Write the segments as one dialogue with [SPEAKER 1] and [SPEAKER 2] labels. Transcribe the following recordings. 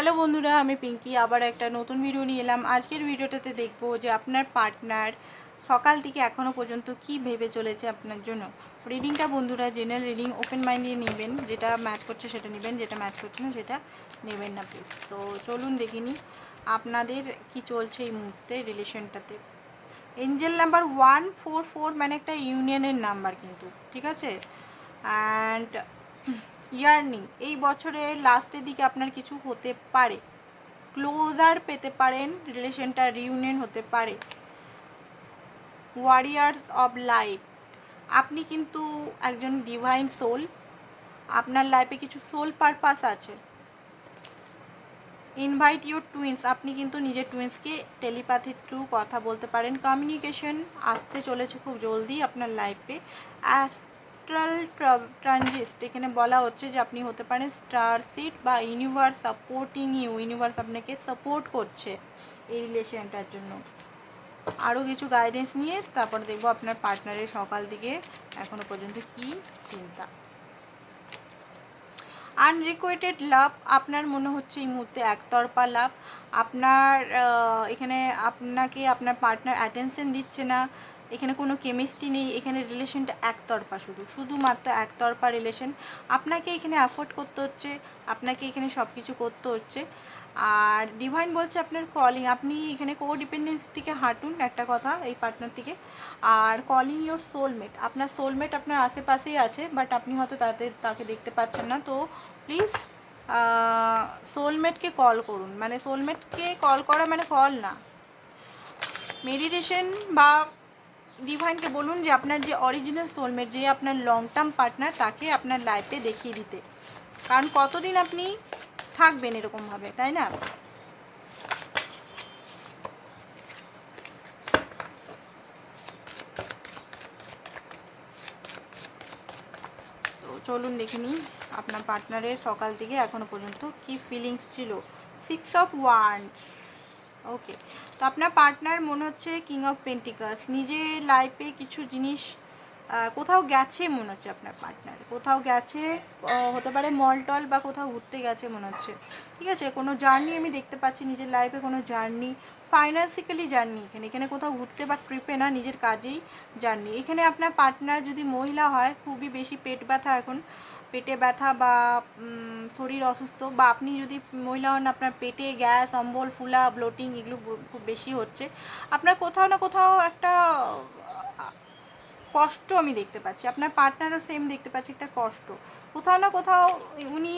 [SPEAKER 1] Hello বন্ধুরা, আমি পিঙ্কি। আবার একটা নতুন ভিডিও নিয়ে এলাম। আজকের ভিডিওটাতে দেখব যে আপনার পার্টনার সকাল থেকে এখনও পর্যন্ত কি ভেবে চলেছে আপনার জন্য। রিডিংটা বন্ধুরা জেনারেল রিডিং ওপেন মাইন্ড দিয়ে নেবেন। যেটা ম্যাচ করছে সেটা নেবেন, যেটা ম্যাচ করছে না সেটা নেবেন না প্লিজ তো চলুন দেখিনি আপনাদের কি চলছে এই মুহূর্তে রিলেশনটাতে angel number one four four মানে একটা ইউনিয়নের নাম্বার কিন্তু, ঠিক আছে? And yearning. এই বছরের লাস্টের দিকে আপনার কিছু হতে পারে। ক্লোজার পেতে পারেন, রিলেশনটা রিউনিয়ন হতে পারে। ওয়ারিয়ার্স অফ লাইফ আপনি কিন্তু একজন ডিভাইন সোল আপনার লাইফে কিছু সোল পারপাস আছে। ইনভাইট ইউর টুইন্স আপনি কিন্তু নিজের টুইন্সকে টেলিপ্যাথির থ্রু কথা বলতে পারেন। কমিউনিকেশন আসতে চলেছে খুব জলদি আপনার লাইফে অ্যাস্ট্রাল ট্রানজিস্ট এখানে বলা হচ্ছে যে আপনি হতে পারেন স্টার সিট বা ইউনিভার্স সাপোর্টিং ইউ ইউনিভার্স আপনাকে সাপোর্ট করছে এই রিলেশনটার জন্য। আরও কিছু গাইডেন্স নিয়ে তারপর দেখব আপনার পার্টনারের সকাল দিকে এখনও পর্যন্ত কি চিন্তা। আনরিকোয়েটেড লাভ আপনার মনে হচ্ছে এই মুহূর্তে একতরফা লাভ আপনার এখানে আপনাকে আপনার পার্টনার অ্যাটেনশন দিচ্ছে না এখানে কোনো কেমিস্ট্রি নেই, এখানে রিলেশনটা একতরফা শুধু, শুধুমাত্র একতরফা রিলেশন আপনাকে এখানে অ্যাফোর্ড করতে হচ্ছে, আপনাকে এখানে সব কিছু করতে হচ্ছে। আর ডিভাইন বলছে আপনার কলিং আপনি এখানে কো ডিপেন্ডেন্স থেকে হাঁটুন, একটা কথা, এই পার্টনার থেকে আর কলিং ইওর সোলমেট আপনার সোলমেট আপনার আশেপাশেই আছে বাট আপনি হয়তো তাতে তাকে দেখতে পাচ্ছেন না। তো প্লিজ সোলমেটকে কল করুন। মানে সোলমেটকে কল করা মানে কল না। মেডিটেশন বা ডিভাইনকে বলুন যে আপনার যে অরিজিনাল সোলমেট যে আপনার লং টার্ম পার্টনার তাকে আপনার লাইফে দেখিয়ে দিতে। কারণ কতদিন আপনি থাকবেন এরকমভাবে, তাই না? চলুন দেখে নিই আপনার পার্টনারের সকাল থেকে এখনও পর্যন্ত কি ফিলিংস ছিল। সিক্স অফ ওয়ান ওকে তো আপনার পার্টনার মনে হচ্ছে কিং অফ পেন্টিকাস নিজের লাইফে কিছু জিনিস কোথাও গেছে মনে হচ্ছে আপনার পার্টনার কোথাও গেছে হতে পারে মল টল বা কোথাও ঘুরতে গেছে মনে হচ্ছে। ঠিক আছে? কোনো জার্নি আমি দেখতে পাচ্ছি, নিজের লাইফে কোনো জার্নি ফাইন্যান্সিক্যালি জার্নি এখানে এখানে কোথাও ঘুরতে বা ট্রিপে না, নিজের কাজেই জার্নি এখানে আপনার পার্টনার যদি মহিলা হয়, খুবই বেশি পেট ব্যথা এখন। পেটে ব্যথা বা শরীর অসুস্থ বা আপনি যদি মহিলা হন, আপনার পেটে গ্যাস, অম্বল, ফুলা, ব্লোটিং এগুলো খুব বেশি হচ্ছে। আপনার কোথাও না কোথাও একটা কষ্ট আমি দেখতে পাচ্ছি। আপনার পার্টনারও সেম দেখতে পাচ্ছি, একটা কষ্ট। কোথাও না কোথাও উনি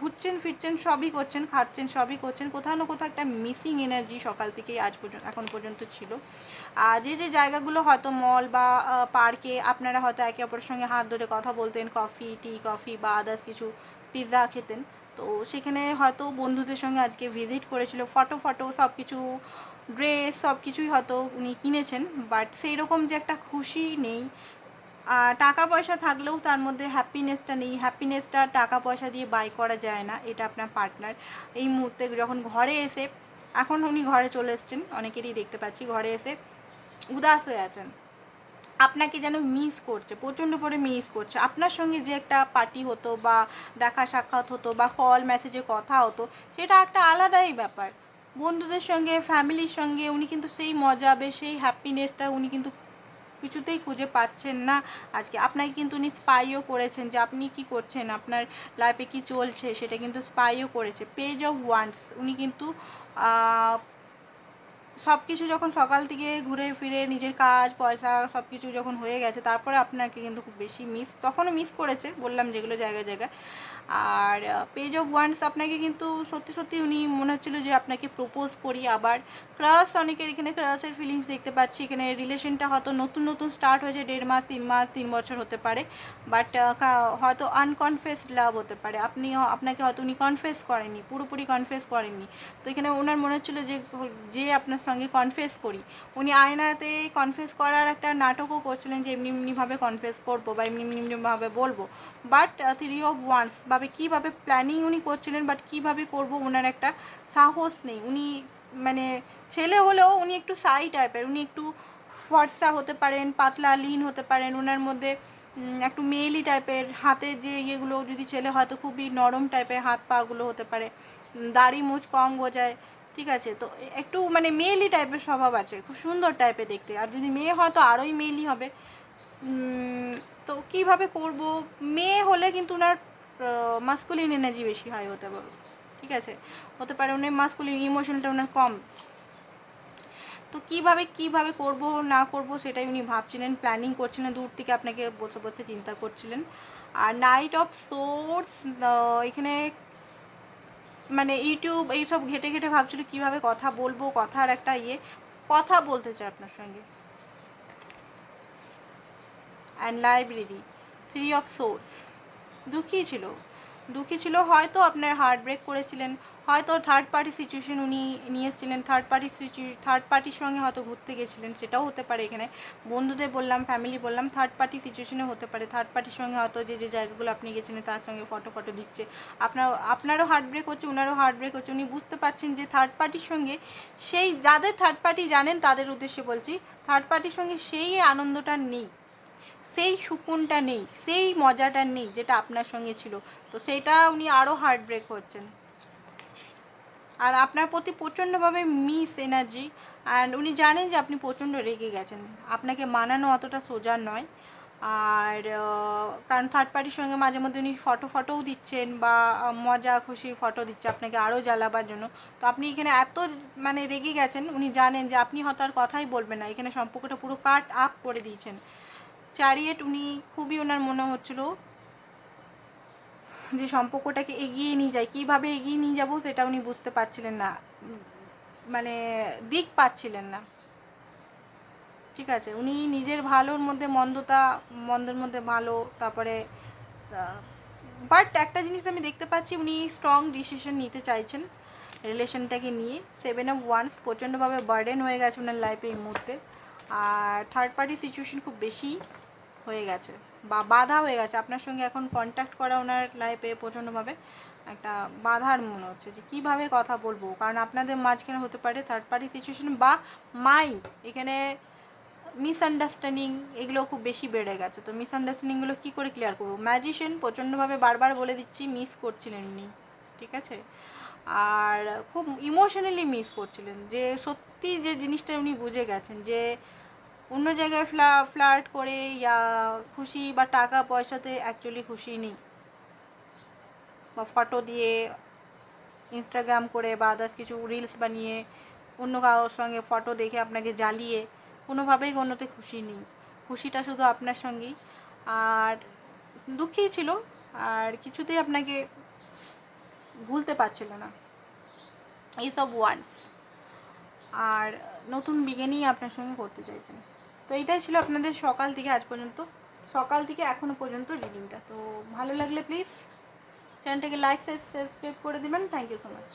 [SPEAKER 1] ঘুরছেন, ফিরছেন, সবই করছেন খাচ্ছেন সবই করছেন। কোথাও না কোথাও একটা মিসিং এনার্জি সকাল থেকে আজ পর্যন্ত, এখন পর্যন্ত ছিল। আর যে যে জায়গাগুলো হয়তো মল বা পার্কে আপনারা হয়তো একে অপরের সঙ্গে হাত ধরে কথা বলতেন কফি টি কফি বা আদার্স কিছু পিৎজা খেতেন। তো সেখানে হয়তো বন্ধুদের সঙ্গে আজকে ভিজিট করেছিল ফটো ফটো সব কিছু ড্রেস সব কিছুই হয়তো উনি কিনেছেন। বাট সেই রকম যে একটা খুশি নেই টাকা পয়সা থাকলেও তার মধ্যে হ্যাপিনেসটা নেই। হ্যাপিনেসটা টাকা পয়সা দিয়ে বাই করা যায় না। এটা আপনার পার্টনার এই মুহূর্তে যখন ঘরে এসে, এখন উনি ঘরে চলে এসেছেন, অনেকেরই দেখতে পাচ্ছি ঘরে এসে উদাস হয়ে আছেন। আপনাকে যেন মিস করছে, প্রচণ্ড করে মিস করছে। আপনার সঙ্গে যে একটা পার্টি হতো বা দেখা সাক্ষাৎ হতো বা কল মেসেজে কথা হতো, সেটা একটা আলাদাই ব্যাপার। বন্ধুদের সঙ্গে ফ্যামিলির সঙ্গে উনি কিন্তু সেই মজা বা সেই হ্যাপিনেসটা উনি কিন্তু কিছুতেই খুঁজে পাচ্ছেন না আজকে। আপনাকে কিন্তু উনি স্পাইও করেছেন যে আপনি কি করছেন, আপনার লাইফে কি চলছে, সেটা কিন্তু স্পাইও করেছে। পেজ অফ ওয়ান্স উনি কিন্তু সব কিছু যখন সকাল থেকে ঘুরে ফিরে নিজের কাজ, পয়সা সব কিছু যখন হয়ে গেছে, তারপরে আপনাকে কিন্তু খুব বেশি মিস তখনও মিস করেছে, বললাম যেগুলো জায়গায় জায়গায়। আর পেজ অফ ওয়ান্স আপনাকে কিন্তু সত্যি সত্যি উনি মনে হচ্ছিল যে আপনাকে প্রপোজ করি। আবার ক্রাস অনেকের এখানে ক্রাশের ফিলিংস দেখতে পাচ্ছি। এখানে রিলেশনটা হয়তো নতুন নতুন স্টার্ট হয়েছে, দেড় মাস, তিন মাস, তিন বছর হতে পারে। বাট হয়তো আনকনফেস লাভ হতে পারে। আপনি আপনাকে হয়তো উনি কনফেস করেননি, পুরোপুরি কনফেস করেননি। তো এখানে ওনার মনে হচ্ছিল যে যে আপনার সঙ্গে কনফেস করি। উনি আয়নাতে কনফেস করার একটা নাটকও করছিলেন যে এমনি এমনিভাবে কনফেস করব বা এমনি এমনি এমনিভাবে বলব। বাট থ্রি অফ ওয়ান্স ভাবে কীভাবে প্ল্যানিং উনি করছিলেন বাট কীভাবে করব ওনার একটা সাহস নেই। উনি মানে ছেলে হলেও উনি একটু সাই টাইপের উনি একটু ফর্সা হতে পারেন, পাতলা লিন হতে পারেন। ওনার মধ্যে একটু মেয়েলি টাইপের হাতের যে ইয়েগুলো যদি ছেলে হয়তো খুবই নরম টাইপের হাত পাগুলো হতে পারে। দাড়ি মুছ কম গজায়। ঠিক আছে? তো একটু মানে মেয়েলি টাইপের স্বভাব আছে, খুব সুন্দর টাইপের দেখতে। আর যদি মেয়ে হয় তো আরোই মেয়েলি হবে। তো কীভাবে করব? মেয়ে হলে কিন্তু ওনার মাস্কুলিন এনার্জি বেশি হয় হতে পারে। ঠিক আছে? হতে পারে উনি মাস্কুলিন ইমোশনটা ওনার কম। তো কীভাবে কীভাবে করব, না করব সেটাই উনি ভাবছিলেন প্ল্যানিং করছিলেন, দূর থেকে আপনাকে বসে বসে চিন্তা করছিলেন। আর নাইট অফ সোর্স এখানে মানে ইউটিউব এইসব ঘেটে ঘেটে ভাবছিল কীভাবে কথা বলব, কথার একটা ইয়ে। কথা বলতে চাই আপনার সঙ্গে। And library three of swords দুঃখী ছিল দুঃখী ছিল। হয়তো আপনার হার্ট ব্রেক করেছিলেন। হয়তো থার্ড পার্টি সিচুয়েশন উনি নিয়ে এসেছিলেন। থার্ড পার্টি থার্ড পার্টির সঙ্গে হয়তো ঘুরতে গেছিলেন। সেটাও হতে পারে এখানে। বন্ধুদের বললাম ফ্যামিলি বললাম থার্ড পার্টি সিচুয়েশনে হতে পারে। থার্ড পার্টির সঙ্গে হয়তো যে যে জায়গাগুলো আপনি গেছিলেন, তার সঙ্গে ফটো ফটো দিচ্ছে। আপনার, আপনারও হার্ট ব্রেক হচ্ছে ওনারও হার্ট ব্রেক হচ্ছে। উনি বুঝতে পারছেন যে থার্ড পার্টির সঙ্গে সেই, যাদের থার্ড পার্টি জানেন, তাদের উদ্দেশ্যে বলছি থার্ড পার্টির সঙ্গে সেই আনন্দটা নেই। সেই সুকুনটা নেই, সেই মজাটা নেই যেটা আপনার সঙ্গে ছিল। তো সেটা উনি আরও হার্ট ব্রেক হচ্ছেন আর আপনার প্রতি প্রচণ্ডভাবে মিস এনার্জি অ্যান্ড উনি জানেন যে আপনি প্রচণ্ড রেগে গেছেন। আপনাকে মানানো অতটা সোজা নয়। আর কারণ থার্ড পার্টির সঙ্গে মাঝে মধ্যে উনি ফটো ফটোও দিচ্ছেন বা মজা, খুশি ফটো দিচ্ছে আপনাকে আরও জ্বালাবার জন্য। তো আপনি এখানে এত মানে রেগে গেছেন, উনি জানেন যে আপনি হয়তো আর কথাই বলবেন না। এখানে সম্পর্কটা পুরো কাট আপ করে দিয়েছেন। চ্যারিয়েট উনি খুবই ওনার মনে হচ্ছিল যে সম্পর্কটাকে এগিয়ে নিয়ে যায়। কীভাবে এগিয়ে নিয়ে যাব সেটা উনি বুঝতে পারছিলেন না। মানে দিক পাচ্ছিলেন না। ঠিক আছে, উনি নিজের ভালোর মধ্যে মন্দতা, মন্দের মধ্যে ভালো, তারপরে বাট একটা জিনিস আমি দেখতে পাচ্ছি, উনি স্ট্রং ডিসিশন নিতে চাইছেন রিলেশনটাকে নিয়ে। সেভেন অফ ওয়ান্স প্রচণ্ডভাবে বার্ডেন হয়ে গেছে ওনার লাইফে এই মুহূর্তে। আর থার্ড পার্টি সিচুয়েশন খুব বেশি। হয়ে গেছে বা বাধা হয়ে গেছে। আপনার সঙ্গে এখন কন্ট্যাক্ট করা ওনার লাইফে প্রচণ্ডভাবে একটা বাধার মনে হচ্ছে যে কীভাবে কথা বলব? কারণ আপনাদের মাঝখানে হতে পারে থার্ড পার্টি সিচুয়েশন বা মাইন্ড এখানে মিসআন্ডারস্ট্যান্ডিং এগুলো খুব বেশি বেড়ে গেছে। তো মিসআন্ডারস্ট্যান্ডিংগুলো কী করে ক্লিয়ার করব? ম্যাজিশিয়ান প্রচণ্ডভাবে বারবার বলে দিচ্ছি মিস করছিলেন উনি ঠিক আছে? আর খুব ইমোশনালি মিস করছিলেন যে সত্যি যে জিনিসটা উনি বুঝে গেছেন যে অন্য জায়গায় ফ্লা, ফ্লার্ট করে, ইয়া, খুশি বা টাকা পয়সাতে অ্যাকচুয়ালি খুশি নেই। বা ফটো দিয়ে ইনস্টাগ্রাম করে বা আদার্স কিছু রিলস বানিয়ে, অন্য কারোর সঙ্গে ফটো দেখে আপনাকে জ্বালিয়ে, কোনোভাবেই কোনোতে খুশি নেই। খুশিটা শুধু আপনার সঙ্গেই। আর দুঃখী ছিল, আর কিছুতেই আপনাকে ভুলতে পারছিল না। এইসব ওয়ার্ডস আর নতুন বিগিনিং আপনার সঙ্গে করতে চাইছেন। তো এইটাই ছিল আপনাদের সকাল থেকে আজ পর্যন্ত। সকাল থেকে এখনও পর্যন্ত রিডিংটা তো ভালো লাগলে প্লিজ চ্যানেলটাকে লাইক সাবস্ক্রাইব করে দেবেন। Thank you so much